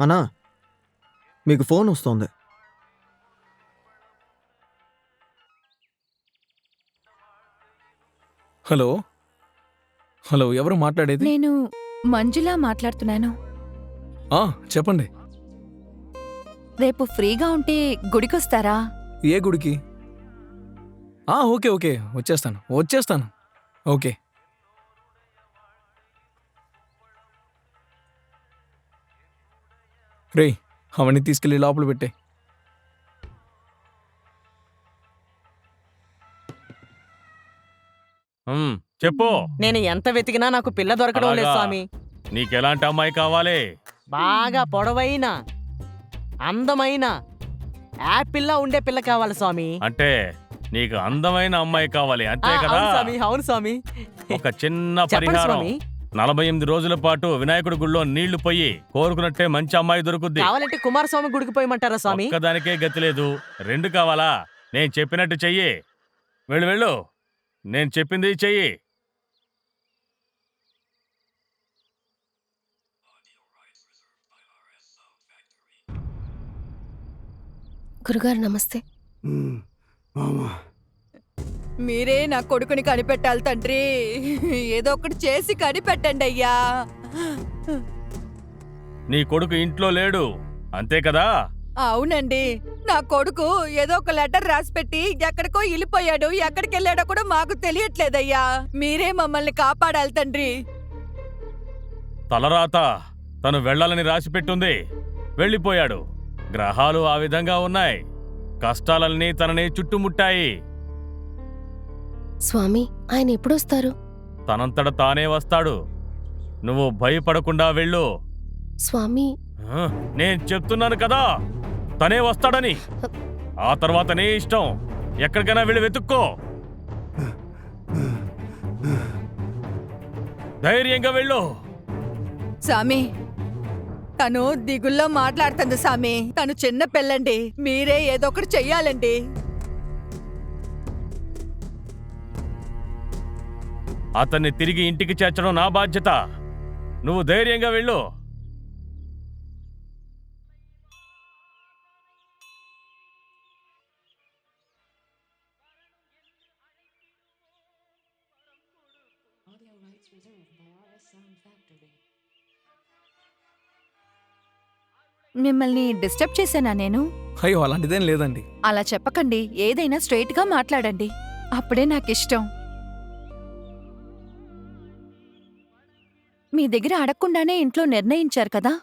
అన్నా మీకు ఫోన్ వస్తోంది. హలో? హలో ఎవరు మాట్లాడేది? నేను మంజులా మాట్లాడుతున్నాను. ఆ, చెప్పండి. రేపు ఫ్రీగా ఉంటే గుడికొస్తారా? ఏ గుడికి? ఆ, ఓకే ఓకే వచ్చేస్తాను వచ్చేస్తాను. ఓకే. రే అవన్నీ తీసుకెళ్ళి లోపల పెట్టే. ఉమ్, చెప్పు. నేను ఎంత వెతికినా నాకు పిల్ల దొరకడం లేదు అలాగా? స్వామి. నీకెలాంటి అమ్మాయి కావాలి? బాగా పొడవైన అందమైన యాపిల్లా ఉండే పిల్ల కావాలి స్వామి. అంటే? నీకు అందమైన అమ్మాయి కావాలి అంతే కదా? అవును స్వామి అవును స్వామి. ఒక చిన్న చెప్పండి పరిహారం. స్వామి. నలభై ఎనిమిది రోజుల పాటు వినాయకుడి గుళ్ళో నీళ్ళు పోయి కోరుకున్నట్టే మంచి అమ్మాయి దొరుకుద్ది. కావాలంటే కుమారస్వామి గుడికి పోయమంటారా స్వామి? ఒక్కదానికే గతి లేదు. రెండు కావాలా? నేను చెప్పినట్టు చెయ్యి. వెళ్ళు వెళ్ళు. నేను చెప్పింది చెయ్యి. గురుగారు నమస్తే. మీరే నా కొడుకుని కనిపెట్టాలి తండ్రి. ఏదో ఒకటి చేసి కనిపెట్టండి అయ్యా. నీ కొడుకు ఇంట్లో లేడు. అంతే కదా? అవునండి. నా కొడుకు ఏదో ఒక లెటర్ రాసి పెట్టి ఎక్కడికో వెళ్ళిపోయాడు ఎక్కడికి వెళ్ళాడో కూడా మాకు తెలియట్లేదయ్యా. మీరే మమ్మల్ని కాపాడాలి తండ్రి. తలరాత తను వెళ్ళాలని రాసి పెట్టుంది వెళ్ళిపోయాడు. గ్రహాలు ఆ విధంగా ఉన్నాయి. కష్టాలన్నీ తనని చుట్టుముట్టాయి. స్వామి ఆయన ఎప్పుడొస్తారు? తనంతట తానే వస్తాడు. నువ్వు భయపడకుండా వెళ్ళు. స్వామి. ఆ, నేను చెప్తున్నాను కదా తనే వస్తాడని. ఆ తర్వాత నీ ఇష్టం. ఎక్కడికైనా వెళ్ళి వెతుక్కో. ధైర్యంగా వెళ్ళు. సామి తను దిగుల్లో మాట్లాడుతుంది సామి. తను చిన్న పిల్లండి మీరే ఏదో ఒకటి చెయ్యాలండి. అతన్ని తిరిగి ఇంటికి చేర్చడం నా బాధ్యత. నువ్వు ధైర్యంగా వెళ్ళు. మిమ్మల్ని డిస్టర్బ్ చేశానా నేను? అయ్యో అలాంటిదేం లేదండి. అలా చెప్పకండి. ఏదైనా స్ట్రైట్గా మాట్లాడండి. అప్పుడే నాకిష్టం. మీ దగ్గర అడగకుండానే ఇంట్లో నిర్ణయించారు కదా?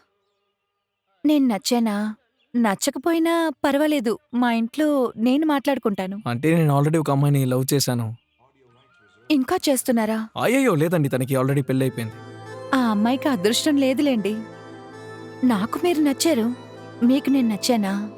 నేను నచ్చానా? నచ్చకపోయినా పర్వాలేదు. మా ఇంట్లో నేను మాట్లాడుకుంటాను. అంటే నేను ఆల్రెడీ ఒక అమ్మాయిని లవ్ చేశాను. ఇంకా చేస్తున్నారా? అయ్యయ్యో లేదండి. తనకి ఆల్రెడీ పెళ్ళి అయిపోయింది ఆ అమ్మాయికి అదృష్టం లేదులేండి. నాకు మీరు నచ్చారు. మీకు నేను నచ్చానా?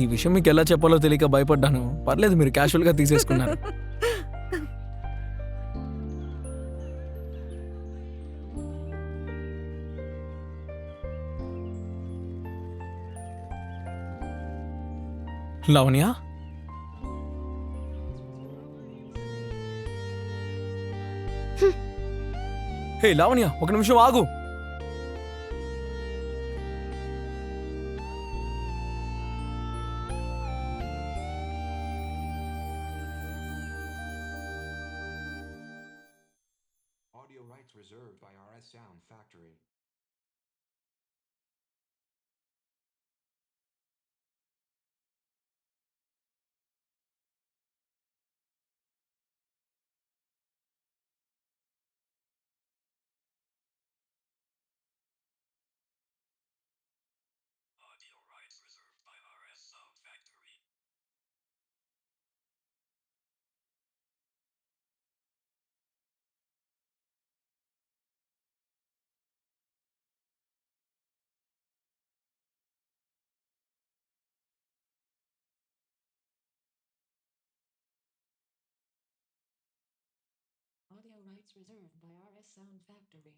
ఈ విషయం మీకు ఎలా చెప్పాలో తెలియక భయపడ్డాను. పర్లేదు మీరు క్యాషువల్గా తీసేసుకున్నారు. లవణ్య హే లావణ్య ఒక నిమిషం ఆగు Audio rights reserved by RS Sound Factory. Rights reserved by RS Sound Factory.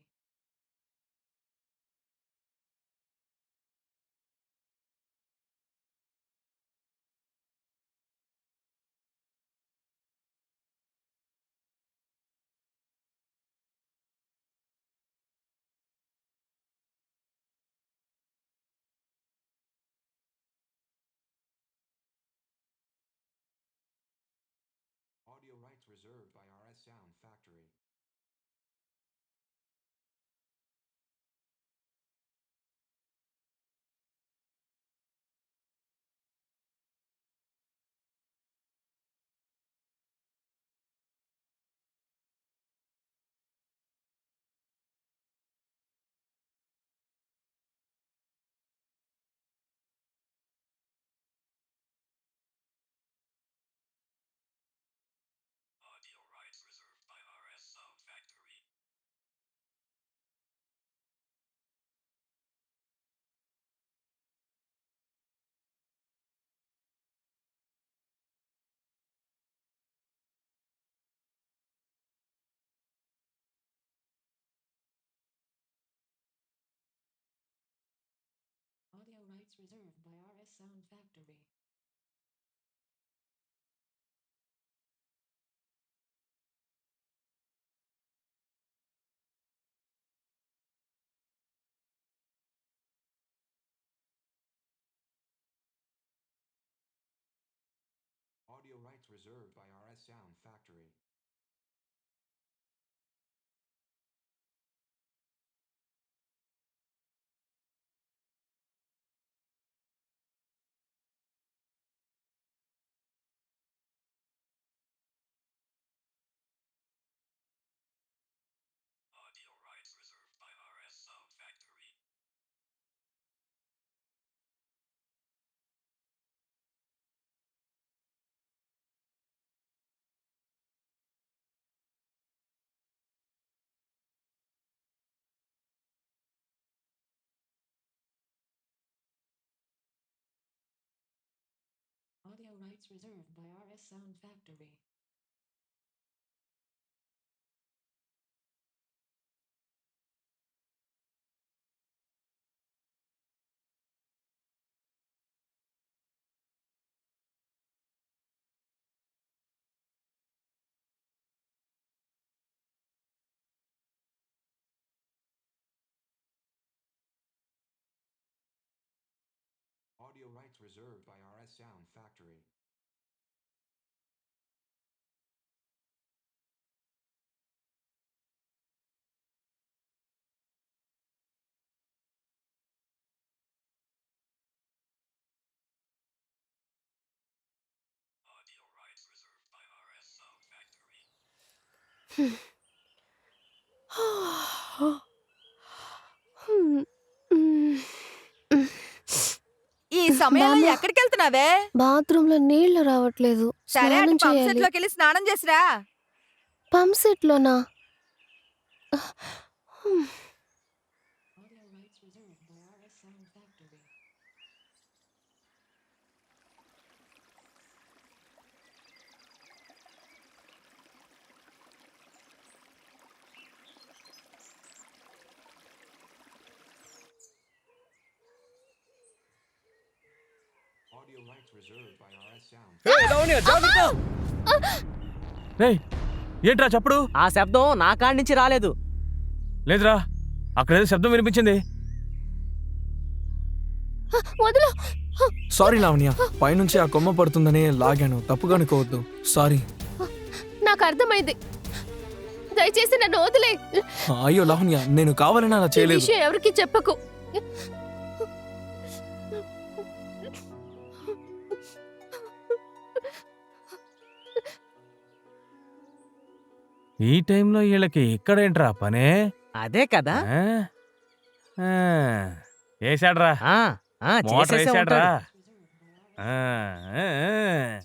Audio rights reserved by RS Sound Factory. Reserved by RS Sound Factory. Audio rights reserved by RS Sound Factory. Rights reserved by RS Sound Factory. Rights reserved by RS Sound Factory. Audio rights reserved by RS Sound Factory. బామ్మ. ఎక్కడికి వెళ్తున్నావే బాత్రూమ్లో నీళ్ళు రావట్లేదు. సరే అటు pump సెట్లోకి వెళ్ళి స్నానం చేసిరా. పంప్ సెట్ లోనా ఏంట్రా చప్పుడు? ఆ శబ్దం నా కాడి నుంచి రాలేదు. లేదురా అక్కడ ఏదో శబ్దం వినిపించింది. వదిలో. సారీ లావణ్య. పైనుంచి ఆ కొమ్మ పడుతుందని లాగాను. తప్పుగా అనుకోవద్దు. సారీ నాకు అర్థమైంది. దయచేసి నన్ను వదిలే అయ్యో లావణ్య నేను కావాలని అలా చేయలేదు. విషయం ఎవరికి చెప్పకు. ఈ టైంలో వీళ్ళకి ఇక్కడేంట్రా పనే అదే కదా ఆ? ఆ, వేశాడ్రా ఆ, ఆ, మోటార్ చేసేసే వేశాడ్రా ఉంటాడు. ఆ, ఆ, ఆ.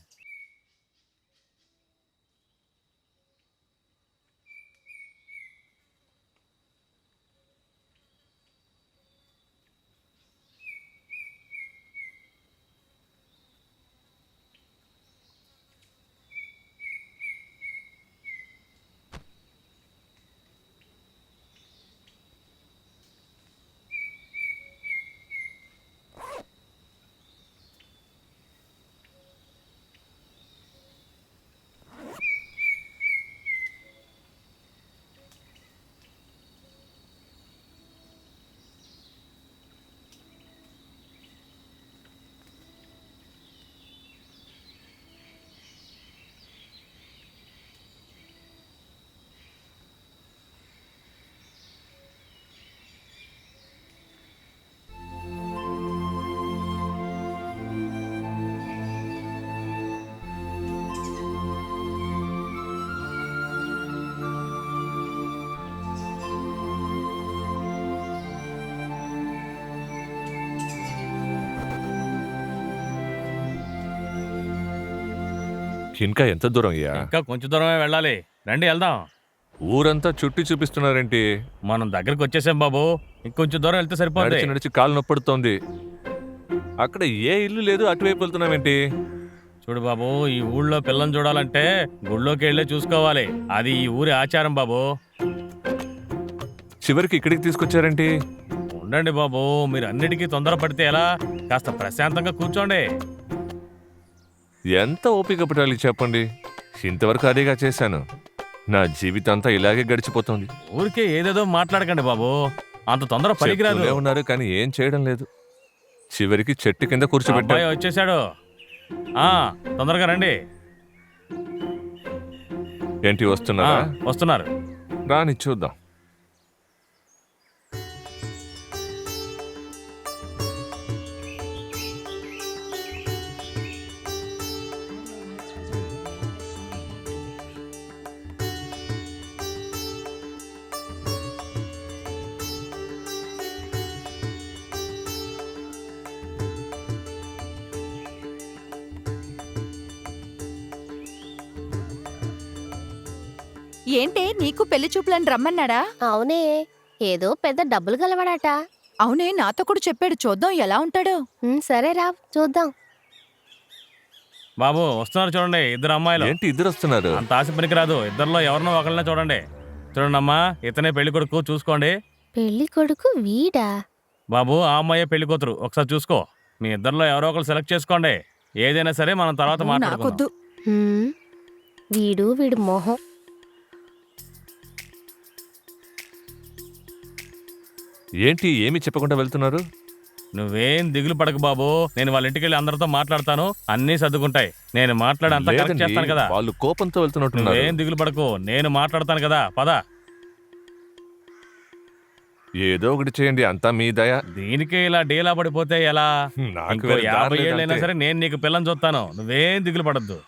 ఇంకా ఎంత దూరం అయ్యా? ఇంకా కొంచెం దూరమే వెళ్ళాలి. రండి వెళ్దాం. ఊరంతా చుట్టి చూపిస్తున్నారేంటి? మనం దగ్గరికి వచ్చేసాం బాబు. ఇంకొంచెం దూరం వెళ్తే సరిపోద్ది. నడిచి నడిచి కాలు నొప్పడుతోంది. అక్కడ ఏ ఇల్లు లేదు అటువైపు వెళ్తున్నామేంటి చూడు బాబు ఈ ఊళ్ళో పిల్లని చూడాలంటే గుళ్ళోకి వెళ్ళే చూసుకోవాలి. అది ఈ ఊరి ఆచారం బాబు. చివరికి ఇక్కడికి తీసుకొచ్చారేంటి? ఉండండి బాబు మీరు అన్నిటికీ తొందరపడితే ఎలా? కాస్త ప్రశాంతంగా కూర్చోండి. ఎంత ఓపిక పట్టాలి చెప్పండి? ఇంతవరకు అదేగా చేశాను. నా జీవితం అంతా ఇలాగే గడిచిపోతుంది. ఊరికే ఏదేదో మాట్లాడకండి బాబు. అంత తొందర పనికిరాదు చెప్తూనే ఉన్నారు కానీ ఏం చేయడం లేదు. చివరికి చెట్టు కింద అబ్బాయి కూర్చోబెట్టారు వచ్చేసాడు ఆ తొందరగా రండి. ఏంటి ఆ, వస్తున్నారా వస్తున్నారు. రాని చూద్దాం. ఏంటే నీకు పెళ్ళి చూపులని రమ్మన్నాడా? అవునే ఏదో పెద్ద డబ్బులు గలవాడట. అవునే నాతో కూడా చెప్పాడు చూద్దాం ఎలా ఉంటాడో. ఉమ్, సరే రా చూద్దాం. బాబు వస్తున్నారు చూడండి ఇద్దరు అమ్మాయిలు. ఏంటి ఇద్దరు వస్తున్నారు? అంత ఆశ పనికిరాదు ఇద్దరిలో ఎవరినో ఒకళ్ళనే చూడండి. చూడండి అమ్మా ఇతనే పెళ్ళి కొడుకు చూసుకోండి. పెళ్ళి కొడుకు వీడా? బాబు ఆ అమ్మాయే పెళ్ళి కూతురు. ఒకసారి చూసుకో మీ ఇద్దరిలో ఎవరో ఒకరు సెలెక్ట్ చేసుకోండి. ఏదైనా సరే మనం తర్వాత మాట్లాడుకుందాం. నాకొద్దు. ఉమ్, వీడు వీడు మొహం. ఏంటి ఏమి చెప్పకుండా వెళ్తున్నారు? నువ్వేం దిగులు పడకు బాబు. నేను వాళ్ళ ఇంటికి వెళ్ళి అందరితో మాట్లాడతాను. అన్నీ సర్దుకుంటాయి. నేను మాట్లాడి అంతా కరెక్ట్ లేదండి, చేస్తాను కదా. వాళ్ళు కోపంతో వెళ్తున్నట్టున్నారు. నువ్వేం దిగులు పడకు. నేను మాట్లాడతాను కదా. పద. ఏదో ఒకటి చేయండి అంతా మీ దయ. దీనికే ఇలా డీలా పడిపోతే ఎలా? నాకు ఇంకో వేరే దారి యాభై ఏళ్ళైనా. సరే నేను నీకు పిల్లని చూస్తాను. నువ్వేం దిగులు పడద్దు.